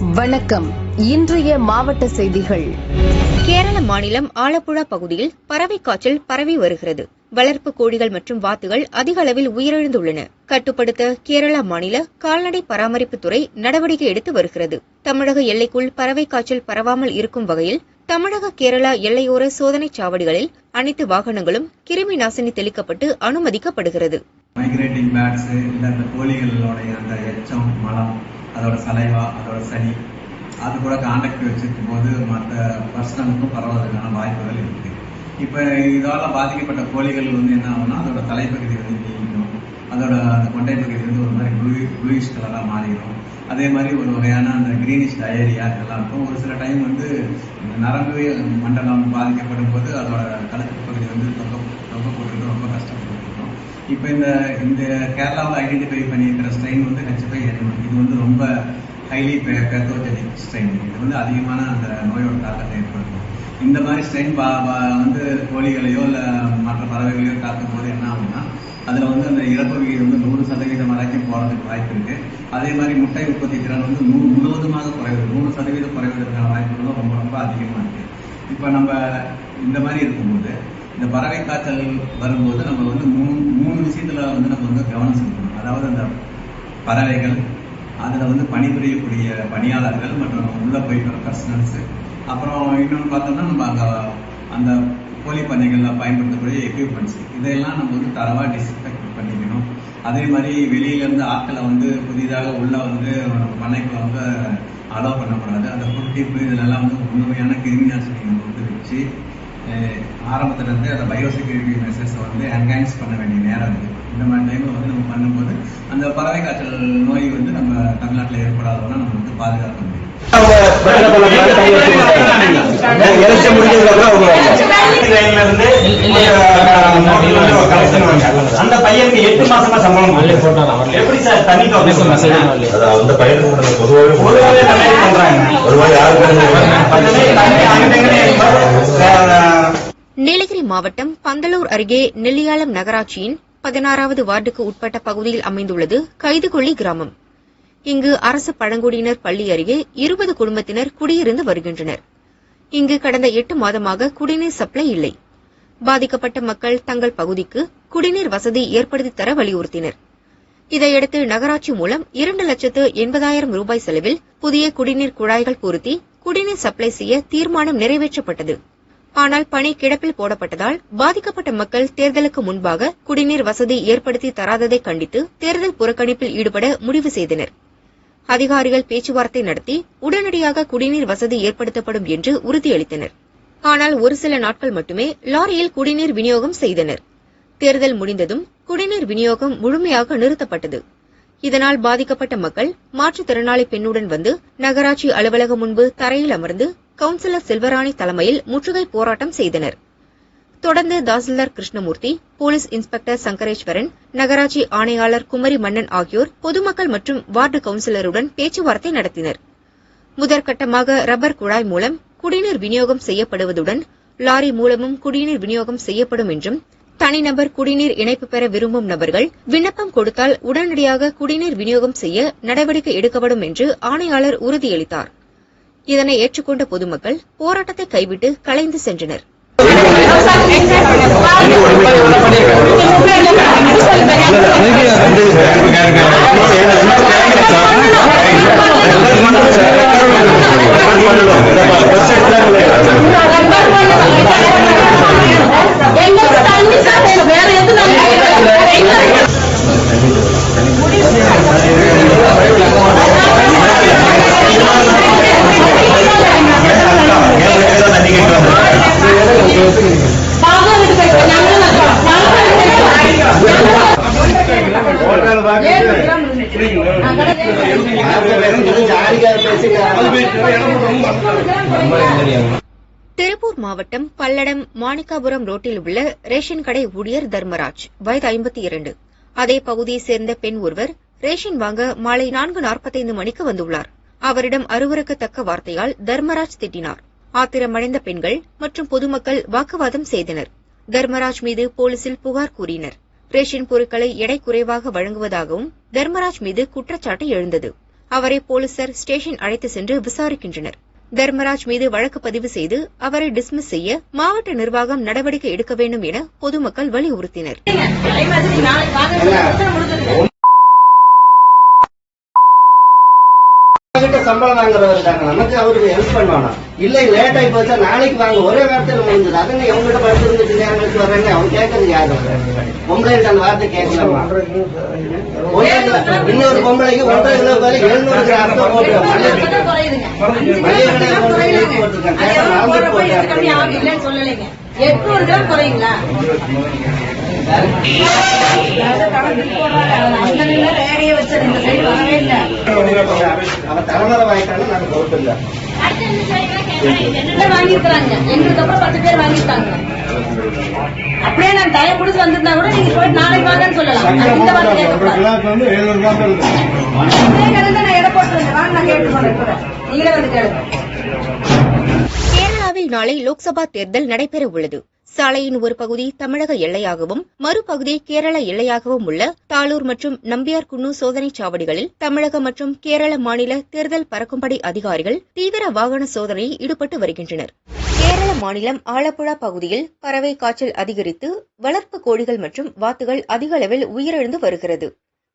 வணக்கம். இன்றைய மாவட்ட செய்திகள். கேரள மாநிலம் ஆலப்புழா பகுதியில் பறவை காய்ச்சல் பரவி வருகிறது. வளர்ப்பு கோழிகள் மற்றும் வாத்துகள் அதிக அளவில் உயிரிழந்துள்ளன. கட்டுப்படுத்த கேரள மாநில கால்நடை பராமரிப்புத்துறை நடவடிக்கை எடுத்து வருகிறது. தமிழக எல்லைக்குள் பறவை காய்ச்சல் பரவாமல் இருக்கும் வகையில் தமிழக கேரளா எல்லையோர சோதனைச் சாவடிகளில் அனைத்து வாகனங்களும் கிருமி நாசினி தெளிக்கப்பட்டு அனுமதிக்கப்படுகிறது. மைக்ரேட்டிங் பேர்ட்ஸ் இல்லை அந்த கோழிகளோடைய அந்த எச்சம் மலம் அதோட சலைவா அதோட சளி அது கூட காண்டாக்ட் வச்சுருக்கும் போது மற்ற பர்சனலுக்கும் பரவதற்கான வாய்ப்புகள் இருக்கு. இப்போ இதால் பாதிக்கப்பட்ட கோழிகள் வந்து என்ன ஆகும்னா அதோட தலைப்பகுதி வந்து நீங்கிடும் அதோட அந்த கொண்டை பகுதி வந்து ஒரு மாதிரி ப்ளூ ப்ளூயிஷ் கலராக மாறிடும். அதே மாதிரி ஒரு வகையான அந்த கிரீனிஷ் டயரியா இதெல்லாம் இருக்கும். ஒரு சில டைம் வந்து நரம்பு மண்டலம் பாதிக்கப்படும் போது அதோட கழுத்து பகுதி வந்து தொங்க தொங்க போட்டுட்டு ரொம்ப கஷ்டப்பட்டு இருக்கும் இப்போ இந்த இந்த கேரளாவில் ஐடென்டிஃபை பண்ணியிருக்கிற ஸ்ட்ரெயின் வந்து ஹெச்எஃப்ஐ இது வந்து ரொம்ப ஹைலி பேத்தோஜெனிக் ஸ்ட்ரெயின் இது வந்து அதிகமான அந்த நோயோட தாக்கத்தை ஏற்படுத்தும். இந்த மாதிரி ஸ்ட்ரெயின் பா வந்து கோழிகளையோ இல்லை மற்ற பறவைகளையோ தாக்கும் போது என்ன ஆகும்னா அதில் வந்து அந்த இறப்பு விகிதம் வந்து நூறு சதவீதம் வரைக்கும் போகிறதுக்கு வாய்ப்பு இருக்கு. அதே மாதிரி முட்டை உற்பத்தி திறன் வந்து நூ முழுவதுமாக குறைவு நூறு சதவீதம் குறைவதற்கான வாய்ப்புகளும் ரொம்ப ரொம்ப அதிகமாக இருக்கு. இப்போ நம்ம இந்த மாதிரி இருக்கும்போது இந்த பறவை காய்ச்சல் வரும்போது நம்ம வந்து மூணு மூணு விஷயத்துல வந்து நம்ம வந்து கவனம் செலுத்தணும். அதாவது அந்த பறவைகள் அதில் வந்து பணிபுரியக்கூடிய பணியாளர்கள் மற்றும் உள்ள போயிட்டு வர பர்சனல்ஸ் அப்புறம் இன்னொன்று பார்த்தோம்னா நம்ம அங்கே அந்த கோழி பண்ணைகளில் பயன்படுத்தக்கூடிய எக்யூப்மெண்ட்ஸ் இதையெல்லாம் நம்ம வந்து தரவாக டிஸ்இன்ஃபெக்ட் பண்ணிக்கணும். அதே மாதிரி வெளியிலேருந்து ஆட்களை வந்து புதிதாக உள்ள வந்து நம்ம பண்ணைக்குள்ள வந்து அலோவ் பண்ணக்கூடாது. அந்த புட்டிப்பு இதெல்லாம் வந்து முழுமையான கிருமி நாசினி நம்ம வந்து வச்சு ஆரம்பத்துலேருந்து அந்த பயோசெக்யூரிட்டி மெசர்ஸை வந்து என்ஹான்ஸ் பண்ண வேண்டிய நேரம் இருக்கு இந்த மாதிரி டைம்ல வந்து நம்ம பண்ணும்போது அந்த பறவை காய்ச்சல் நோய் வந்து நம்ம தமிழ்நாட்டில் ஏற்படாதவனா நம்ம வந்து பாதுகாக்க முடியும். எலெக்ஷன் முடிஞ்சதுக்கு அப்புறம் அவங்க லைன்ல இருந்து கலெக்ஷன் அந்த பையனுக்கு எட்டு மாசமா சம்பளம் எப்படி சார் தண்ணி அது அந்த பையனுக்கு மட்டும் இல்ல, பொதுவாவே பொதுவாகவே தண்ணி பண்றாங்க. பொதுவாக யாருக்கும் பக்கமே தண்ணி அங்கங்கே நீலகிரி மாவட்டம் பந்தலூர் அருகே நெல்லியாளம் நகராட்சியின் பதினாறாவது வார்டுக்கு உட்பட்ட பகுதியில் அமைந்துள்ளது கைதுகொள்ளி கிராமம். இங்கு அரசு பழங்குடியினர் பள்ளி அருகே இருபது குடும்பத்தினர் குடியிருந்து வருகின்றனர். இங்கு கடந்த எட்டு மாதமாக குடிநீர் சப்ளை இல்லை. பாதிக்கப்பட்ட மக்கள் தங்கள் பகுதிக்கு குடிநீர் வசதி ஏற்படுத்தி தர வலியுறுத்தினர். இதையடுத்து நகராட்சி மூலம் இரண்டு லட்சத்து எண்பதாயிரம் ரூபாய் செலவில் புதிய குடிநீர் குழாய்கள் பொருத்தி குடிநீர் சப்ளை செய்ய தீர்மானம் நிறைவேற்றப்பட்டது. ஆனால் பணி கிடப்பில் போடப்பட்டதால் பாதிக்கப்பட்ட மக்கள் தேர்தலுக்கு முன்பாக குடிநீர் வசதி ஏற்படுத்தி தராததை கண்டித்து தேர்தல் புறக்கணிப்பில் ஈடுபட முடிவு செய்தனர். அதிகாரிகள் பேச்சுவார்த்தை நடத்தி உடனடியாக குடிநீர் வசதி ஏற்படுத்தப்படும் என்று உறுதியளித்தனர். ஆனால் ஒரு சில நாட்கள் மட்டுமே லாரியில் குடிநீர் விநியோகம் செய்தனர். தேர்தல் முடிந்ததும் குடிநீர் விநியோகம் முழுமையாக நிறுத்தப்பட்டது. இதனால் பாதிக்கப்பட்ட மக்கள் மாற்றுத்திறனாளி பெண்ணுடன் வந்து நகராட்சி அலுவலகம் முன்பு தரையில் அமர்ந்து கவுன்சிலர் செல்வராணி தலைமையில் முற்றுகை போராட்டம் செய்தனர். தொடர்ந்து தாசில்தார் கிருஷ்ணமூர்த்தி போலீஸ் இன்ஸ்பெக்டர் சங்கரேஸ்வரன் நகராட்சி ஆணையாளர் குமரி மன்னன் ஆகியோர் பொதுமக்கள் மற்றும் வார்டு கவுன்சிலருடன் பேச்சுவார்த்தை நடத்தினர். முதற்கட்டமாக ரப்பர் குழாய் மூலம் குடிநீர் விநியோகம் செய்யப்படுவதுடன் லாரி மூலமும் குடிநீர் விநியோகம் செய்யப்படும் என்றும் தனிநபர் குடிநீர் இணைப்பு பெற விரும்பும் நபர்கள் விண்ணப்பம் கொடுத்தால் உடனடியாக குடிநீர் விநியோகம் செய்ய நடவடிக்கை எடுக்கப்படும் என்று ஆணையாளர் உறுதியளித்தார். இதனை ஏற்றுக்கொண்ட பொதுமக்கள் போராட்டத்தை கைவிட்டு கலைந்து வேற திருப்பூர் மாணிக்காபுரம் ரோட்டில் உள்ள ரேஷன் கடை ஊழியர் தர்மராஜ் வயது ஐம்பத்தி இரண்டு. அதே பகுதியைச் சேர்ந்த பெண் ஒருவர் ரேஷன் வாங்க மாலை நான்கு நாற்பத்தைந்து மணிக்கு வந்துள்ளார். அவரிடம் அருவருக்கத்தக்க வார்த்தையால் தர்மராஜ் திட்டினார். ஆத்திரமடைந்த பெண்கள் மற்றும் பொதுமக்கள் வாக்குவாதம் செய்தனர். தர்மராஜ் மீது போலீசில் புகார் கூறினர். ரேஷன் பொருட்களை எடை குறைவாக வழங்குவதாகவும் தர்மராஜ் மீது குற்றச்சாட்டு எழுந்தது. அவரை போலீசார் ஸ்டேஷன் அழைத்து சென்று விசாரிக்கின்றனர். தர்மராஜ் மீது வழக்கு பதிவு செய்து அவரை டிஸ்மிஸ் செய்ய மாவட்ட நிர்வாகம் நடவடிக்கை எடுக்க வேண்டும் என பொதுமக்கள் வலியுறுத்தினர். சம்பளம் வாங்குறவர் இருக்காங்க நமக்கு அவருக்கு ஹெல்ப் பண்ணுவானா இல்ல லேட் ஆகி போச்சா நாளைக்கு வாங்க. ஒரே வார்த்தையில முடிஞ்சது அதுங்க எவங்கிட்ட படிச்சிருந்துட்டு நேரங்களுக்கு வர்றாங்க அவன் கேட்கறது யாரு? பொம்பளைகிட்ட அந்த வார்த்தை கேட்கலாமா? இன்னொரு பொம்பளைக்கு ஒன்றரை கிலோ வேலை எழுநூறு கிராம் மளிகை மளிகை போட்டிருக்காங்க. சொல்லலைங்க. எட்நூறு கிராம் குறையுங்களா? அவன் தலைமுறை வாங்கிட்டாலும் நாங்க பொறுப்பு இல்லை எங்களுக்கு அப்புறம் பத்து பேர் வாங்கியிருக்காங்க அப்படியே நான் டைம் முடிச்சு வந்திருந்தா கூட நீங்க போய் நாளைக்கு வாங்கன்னு சொல்லலாம் இந்த வாரம் இதே நான் எடை போட்டு வாங்க நான் கேட்டு போறேன் நீங்களே வந்து கேளுங்க நாளை லோக்சபா தேர்தல் நடைபெறவுள்ளது. சாலையின் ஒரு பகுதி தமிழக எல்லையாகவும் மறுபகுதி கேரள எல்லையாகவும் உள்ள தாளூர் மற்றும் நம்பியார்குன்னு சோதனை சாவடிகளில் தமிழக மற்றும் கேரள மாநில தேர்தல் பறக்கும்படை அதிகாரிகள் தீவிர வாகன சோதனையில் ஈடுபட்டு வருகின்றனர். கேரள மாநிலம் ஆலப்புழா பகுதியில் பறவை காய்ச்சல் அதிகரித்து வளர்ப்பு கோழிகள் மற்றும் வாத்துகள் அதிக அளவில் உயிரிழந்து வருகிறது.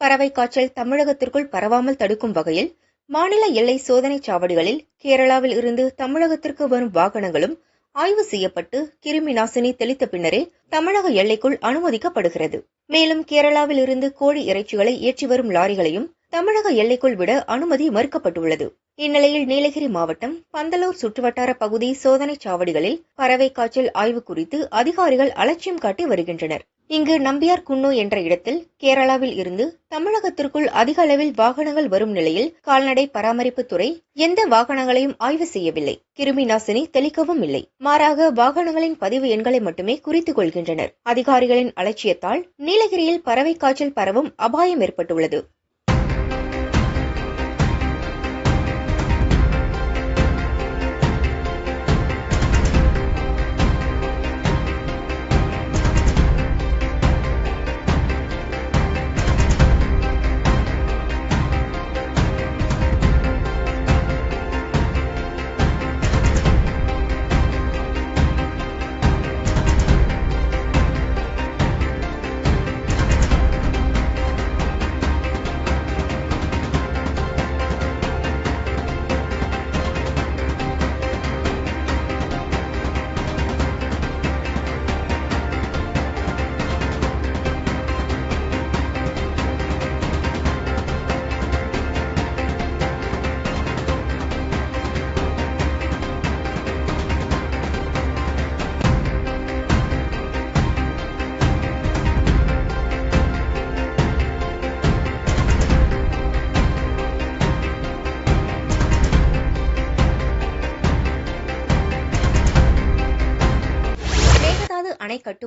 பறவை காய்ச்சல் தமிழகத்திற்குள் பரவாமல் தடுக்கும் வகையில் மாநில எல்லை சோதனை சாவடிகளில் கேரளாவில் இருந்து தமிழகத்திற்கு வரும் வாகனங்களும் ஆய்வு செய்யப்பட்டு கிருமி நாசினி தெளித்த பின்னரே தமிழக எல்லைக்குள் அனுமதிக்கப்படுகிறது. மேலும் கேரளாவில் இருந்து கோழி இறைச்சிகளை ஏற்றி வரும் லாரிகளையும் தமிழக எல்லைக்குள் விட அனுமதி மறுக்கப்பட்டுள்ளது. இந்நிலையில் நீலகிரி மாவட்டம் பந்தலூர் சுற்றுவட்டார பகுதி சோதனை சாவடிகளில் பறவை காய்ச்சல் ஆய்வு குறித்து அதிகாரிகள் அலட்சியம் காட்டி வருகின்றனர். இங்கு நம்பியார் குன்னு என்ற இடத்தில் கேரளாவில் இருந்து தமிழகத்திற்குள் அதிக அளவில் வாகனங்கள் வரும் நிலையில் கால்நடை பராமரிப்பு துறை எந்த வாகனங்களையும் ஆய்வு செய்யவில்லை. கிருமி நாசினி தெளிக்கவும் இல்லை. மாறாக வாகனங்களின் பதிவு எண்களை மட்டுமே குறித்துக் கொள்கின்றனர். அதிகாரிகளின் அலட்சியத்தால் நீலகிரியில் பறவை காய்ச்சல் பரவும் அபாயம் ஏற்பட்டுள்ளது.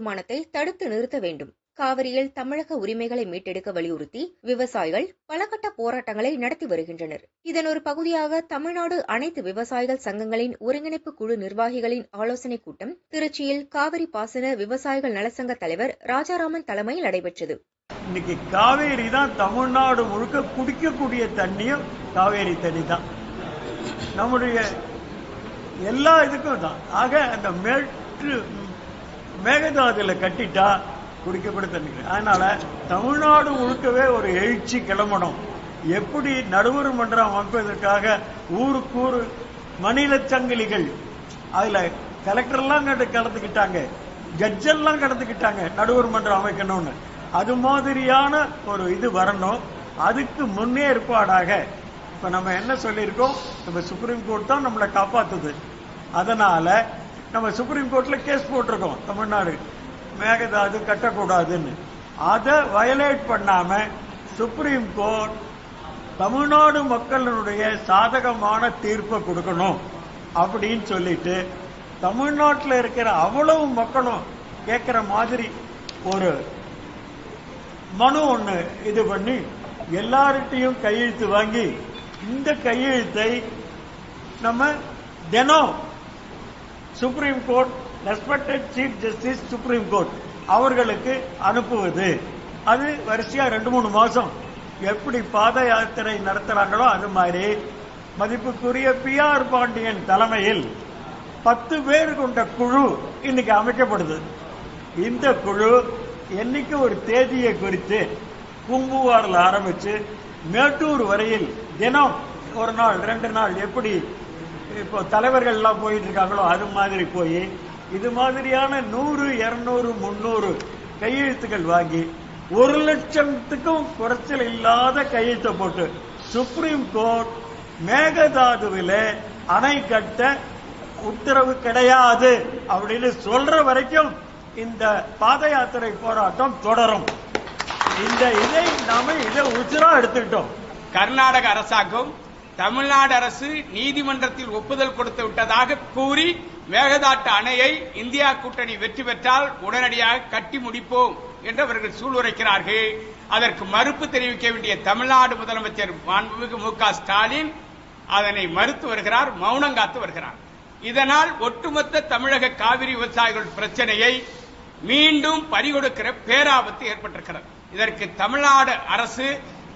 கட்டுமானத்தை தடுத்து நிறுத்த வேண்டும். காவிரியில் தமிழக உரிமைகளை மீட்டெடுக்க வலியுறுத்தி விவசாயிகள் பலகட்ட போராட்டங்களை நடத்தி வருகின்றனர். இதன் ஒரு பகுதியாக தமிழ்நாடு அனைத்து விவசாயிகள் சங்கங்களின் ஒருங்கிணைப்பு குழு நிர்வாகிகளின் ஆலோசனைக் கூட்டம் திருச்சியில் காவிரி பாசன விவசாயிகள் நலசங்க தலைவர் ராஜாராமன் தலைமையில் நடைபெற்றது. இன்னைக்கு காவேரி தான் தமிழ்நாடு முழுக்க குடிக்கக்கூடிய தண்ணியும் காவேரி தண்ணி தான். நம்முடைய எல்லா இதுக்கும் தான். ஆக அந்த மேற்று மேகதாதுல கட்டிட்டா குடிக்கப்பட தண்ணி அதனால தமிழ்நாடு முழுக்கவே ஒரு எழுச்சி கிளம்பணும். எப்படி நடுவர் மன்றம் அமைப்பதற்காக ஊருக்கு ஊர் மணில சங்கிலிகள் அதுல கலெக்டர்லாம் கண்டு கலந்துக்கிட்டாங்க. ஜட்ஜெல்லாம் கலந்துக்கிட்டாங்க நடுவர் மன்றம் அமைக்கணும்னு. அது மாதிரியான ஒரு இது வரணும். அதுக்கு முன்னேற்பாடாக இப்ப நம்ம என்ன சொல்லியிருக்கோம்? நம்ம சுப்ரீம் கோர்ட் தான் நம்மளை காப்பாத்துது. அதனால நம்ம சுப்ரீம் கோர்ட்ல கேஸ் போட்டிருக்கோம் தமிழ்நாடு. மேகதாது கட்டக்கூடாதுன்னு. அதை வயலேட் பண்ணாம சுப்ரீம் கோர்ட் தமிழ்நாடு மக்களுடைய சாதகமான தீர்ப்பை கொடுக்கணும் அப்படின்னு சொல்லிட்டு தமிழ்நாட்டில் இருக்கிற அவ்வளவு மக்களும் கேட்கிற மாதிரி ஒரு மனு ஒன்று இது பண்ணி எல்லார்கிட்டையும் கையெழுத்து வாங்கி இந்த கையெழுத்தை நம்ம தினம் supreme court respected chief justice supreme court அவர்களுக்கு அனுப்புவது. அது வரிசையா ரெண்டு மூணு மாசம். எப்படி பாத யாத்திரை நடத்துறாங்களோ அது மாதிரி. மதிப்புக்குரிய பி ஆர் பாண்டியன் தலைமையில் பத்து பேர் கொண்ட குழு இன்னைக்கு அமைக்கப்படுது. இந்த குழு என்னைக்கு ஒரு தேதியை குறித்து பூம்புவாரில் ஆரம்பிச்சு மேட்டூர் வரையில் தினம் ஒரு நாள் ரெண்டு நாள் எப்படி இப்போ தலைவர்கள் எல்லாம் போயிட்டு இருக்காங்களோ அது மாதிரி போய் இது மாதிரியான நூறு இருநூறு முந்நூறு கையெழுத்துக்கள் வாங்கி ஒரு லட்சத்துக்கும் குறைச்சல் இல்லாத கையெழுத்தை போட்டு சுப்ரீம் கோர்ட் மேகதாதுவில அணை கட்ட உத்தரவு கிடையாது அப்படின்னு சொல்ற வரைக்கும் இந்த பாத யாத்திரை போராட்டம் தொடரும். இந்த இதை நாம இதை உச்சரா எடுத்துக்கிட்டோம். கர்நாடக அரசாங்கம் தமிழ்நாடு அரசு நீதிமன்றத்தில் ஒப்புதல் கொடுத்து விட்டதாக கூறி மேகதாட்டு அணையை இந்தியா கூட்டணி வெற்றி பெற்றால் உடனடியாக கட்டி முடிப்போம் என்று அவர்கள் சூளுரைக்கிறார்கள். அதற்கு மறுப்பு தெரிவிக்க வேண்டிய தமிழ்நாடு முதலமைச்சர் மாண்புமிகு மு க ஸ்டாலின் அதனை மறுத்து வருகிறார் மௌனம் காத்து வருகிறார். இதனால் ஒட்டுமொத்த தமிழக காவிரி விவசாயிகள் பிரச்சனையை மீண்டும் பறிகொடுக்கிற பேராபத்து ஏற்பட்டிருக்கிறது. இதற்கு தமிழ்நாடு அரசு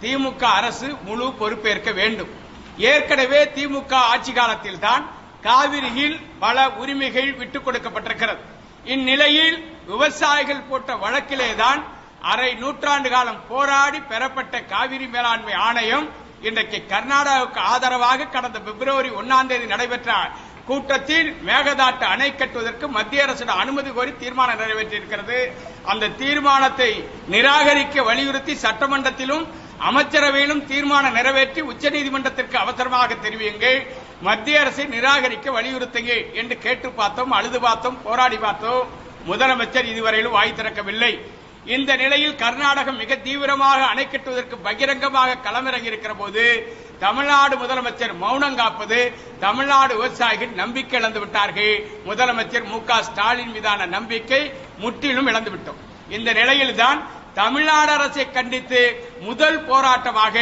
திமுக அரசு முழு பொறுப்பேற்க வேண்டும். ஏற்கனவே திமுக ஆட்சி காலத்தில் தான் காவிரியில் பல உரிமைகள் விட்டுக் கொடுக்கப்பட்டிருக்கிறது. இந்நிலையில் விவசாயிகள் போட்ட வழக்கிலேதான் அரை நூற்றாண்டு காலம் போராடி பெறப்பட்ட காவிரி மேலாண்மை ஆணையம் இன்றைக்கு கர்நாடகாவுக்கு ஆதரவாக கடந்த பிப்ரவரி ஒன்னாம் தேதி நடைபெற்ற கூட்டத்தில் மேகதாட்டு அணை கட்டுவதற்கு மத்திய அரசிடம் அனுமதி கோரி தீர்மானம் நிறைவேற்றியிருக்கிறது. அந்த தீர்மானத்தை நிராகரிக்க வலியுறுத்தி சட்டமன்றத்திலும் அமைச்சரவையிலும் தீர்மானம் நிறைவேற்றி உச்சநீதிமன்றத்திற்கு அவசரமாக தெரிவியுங்கள். மத்திய அரசை நிராகரிக்க வலியுறுத்துங்க என்று கேட்டு பார்த்தோம் அழுது பார்த்தோம் போராடி பார்த்தோம். முதலமைச்சர் இதுவரையிலும் வாய் திறக்கவில்லை. இந்த நிலையில் கர்நாடகம் மிக தீவிரமாக அணை கட்டுவதற்கு பகிரங்கமாக களமிறங்கி இருக்கிற போது தமிழ்நாடு முதலமைச்சர் மௌனம் காப்பது தமிழ்நாடு விவசாயிகள் நம்பிக்கை இழந்து விட்டார்கள். முதலமைச்சர் மு ஸ்டாலின் மீதான நம்பிக்கை முற்றிலும் இழந்துவிட்டோம் இந்த நிலையில்தான் தமிழ்நாடு அரசை கண்டித்து முதல் போராட்டமாக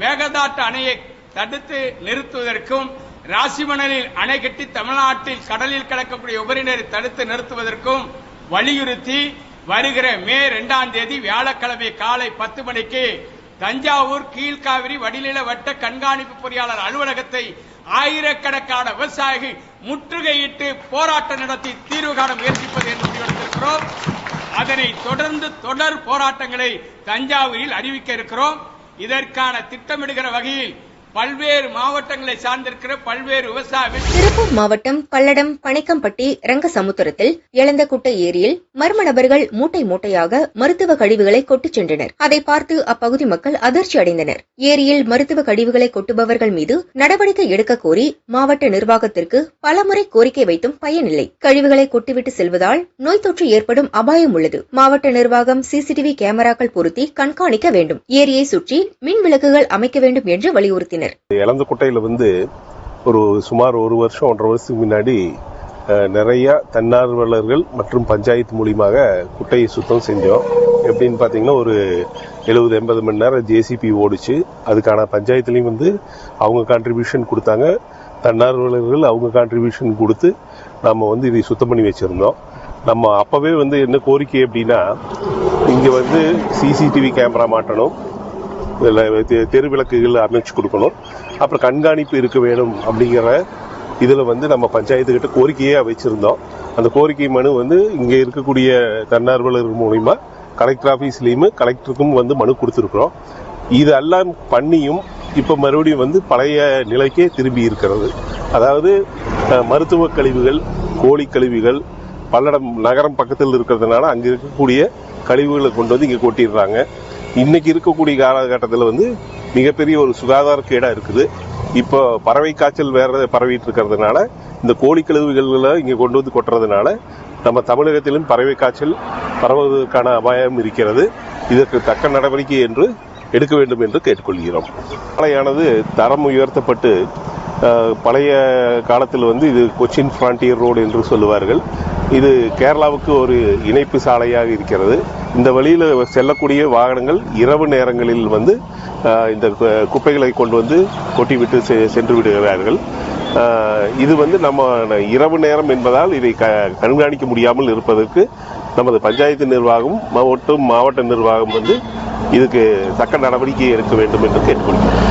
மேகதாட்டு அணையை தடுத்து நிறுத்துவதற்கும் ராசிமணலில் அணை கட்டி தமிழ்நாட்டில் கடலில் கலக்கக்கூடிய உபரிநீரை தடுத்து நிறுத்துவதற்கும் வலியுறுத்தி வருகிற மே இரண்டாம் தேதி வியாழக்கிழமை காலை பத்து மணிக்கு தஞ்சாவூர் கீழ்காவிரி வடிநில வட்ட கண்காணிப்பு பொறியாளர் அலுவலகத்தை ஆயிரக்கணக்கான விவசாயிகள் முற்றுகையிட்டு போராட்டம் நடத்தி தீர்வு காண முயற்சிப்பது என்று முடிவெடுத்திருக்கிறோம். அதனை தொடர்ந்து தொடர் போராட்டங்களை தஞ்சாவூரில் அறிவிக்க இருக்கிறோம். இதற்கான திட்டமிடுகிற வகையில் பல்வேறு மாவட்டங்களை சார்ந்திருக்கிற பல்வேறு விவசாயிகள் திருப்பூர் மாவட்டம் பல்லடம் பணிக்கம்பட்டி ரங்கசமுத்திரத்தில் எளந்தக்குட்டை ஏரியில் மர்ம நபர்கள் மூட்டை மூட்டையாக மருத்துவ கழிவுகளை கொட்டிச் சென்றனர். அதை பார்த்து அப்பகுதி மக்கள் அதிர்ச்சி அடைந்தனர். ஏரியில் மருத்துவ கழிவுகளை கொட்டுபவர்கள் மீது நடவடிக்கை எடுக்க கோரி மாவட்ட நிர்வாகத்திற்கு பலமுறை கோரிக்கை வைத்தும் பயனில்லை. கழிவுகளை கொட்டிவிட்டு செல்வதால் நோய் தொற்று ஏற்படும் அபாயம் உள்ளது. மாவட்ட நிர்வாகம் சிசிடிவி கேமராக்கள் பொருத்தி கண்காணிக்க வேண்டும். ஏரியை சுற்றி மின் விளக்குகள் அமைக்க வேண்டும் என்று வலியுறுத்தினர். இளந்த குட்டையில் வந்து ஒரு சுமார் ஒரு வருஷம் ஒன்றரை வருஷத்துக்கு முன்னாடி நிறைய தன்னார்வலர்கள் மற்றும் பஞ்சாயத்து மூலியமாக குட்டையை சுத்தம் செஞ்சோம். எப்படின்னு பார்த்தீங்கன்னா ஒரு எழுபது எண்பது மணி நேரம் ஜேசிபி ஓடிச்சு. அதுக்கான பஞ்சாயத்துலேயும் வந்து அவங்க கான்ட்ரிபியூஷன் கொடுத்தாங்க. தன்னார்வலர்கள் அவங்க கான்ட்ரிபியூஷன் கொடுத்து நம்ம வந்து இதை சுத்தம் பண்ணி வச்சுருந்தோம். நம்ம அப்போவே வந்து என்ன கோரிக்கை அப்படின்னா இங்கே வந்து சிசிடிவி கேமரா மாட்டணும். இதில் தெரு விளக்குகள் அமைச்சு கொடுக்கணும். அப்புறம் கண்காணிப்பு இருக்க வேணும் அப்படிங்கிற இதில் வந்து நம்ம பஞ்சாயத்துக்கிட்ட கோரிக்கையே வச்சுருந்தோம் அந்த கோரிக்கை மனு வந்து இங்கே இருக்கக்கூடிய தன்னார்வலர்கள் மூலிமா கலெக்டர் ஆஃபீஸ்லேயுமே கலெக்டருக்கும் வந்து மனு கொடுத்துருக்குறோம். இதெல்லாம் பண்ணியும் இப்போ மறுபடியும் வந்து பழைய நிலைக்கே திரும்பி இருக்கிறது. அதாவது மருத்துவ கழிவுகள் கோழி கழிவுகள் பல்லடம் நகரம் பக்கத்தில் இருக்கிறதுனால அங்கே இருக்கக்கூடிய கழிவுகளை கொண்டு வந்து இங்கே கொட்டிடுறாங்க. இன்னைக்கு இருக்கக்கூடிய காலகட்டத்தில் வந்து மிகப்பெரிய ஒரு சுகாதார கேடாக இருக்குது. இப்போ பறவை காய்ச்சல் வேற பரவிட்டு இருக்கிறதுனால இந்த கோழி கழிவுகளை இங்கே கொண்டு வந்து கொட்டுறதுனால நம்ம தமிழகத்திலும் பறவை காய்ச்சல் பரவுவதற்கான அபாயம் இருக்கிறது. இதற்கு தக்க நடவடிக்கை என்று எடுக்க வேண்டும் என்று கேட்டுக்கொள்கிறோம். சாலையானது தரம் உயர்த்தப்பட்டு பழைய காலத்தில் வந்து இது கொச்சின் ஃப்ரான்டியர் ரோடு என்று சொல்லுவார்கள். இது கேரளாவுக்கு ஒரு இணைப்பு சாலையாக இருக்கிறது. இந்த வழியில் செல்லக்கூடிய வாகனங்கள் இரவு நேரங்களில் வந்து இந்த கு- குப்பைகளை கொண்டு வந்து கொட்டிவிட்டு செ- சென்று விடுகிறார்கள். இது வந்து நம்ம இரவு நேரம் என்பதால் இதை க கண்காணிக்க முடியாமல் இருப்பதற்கு நமது பஞ்சாயத்து நிர்வாகம் மற்றும் மாவட்ட நிர்வாகம் வந்து இதுக்கு தக்க நடவடிக்கை எடுக்க வேண்டும் என்று கேட்டுக்கொள்கிறேன்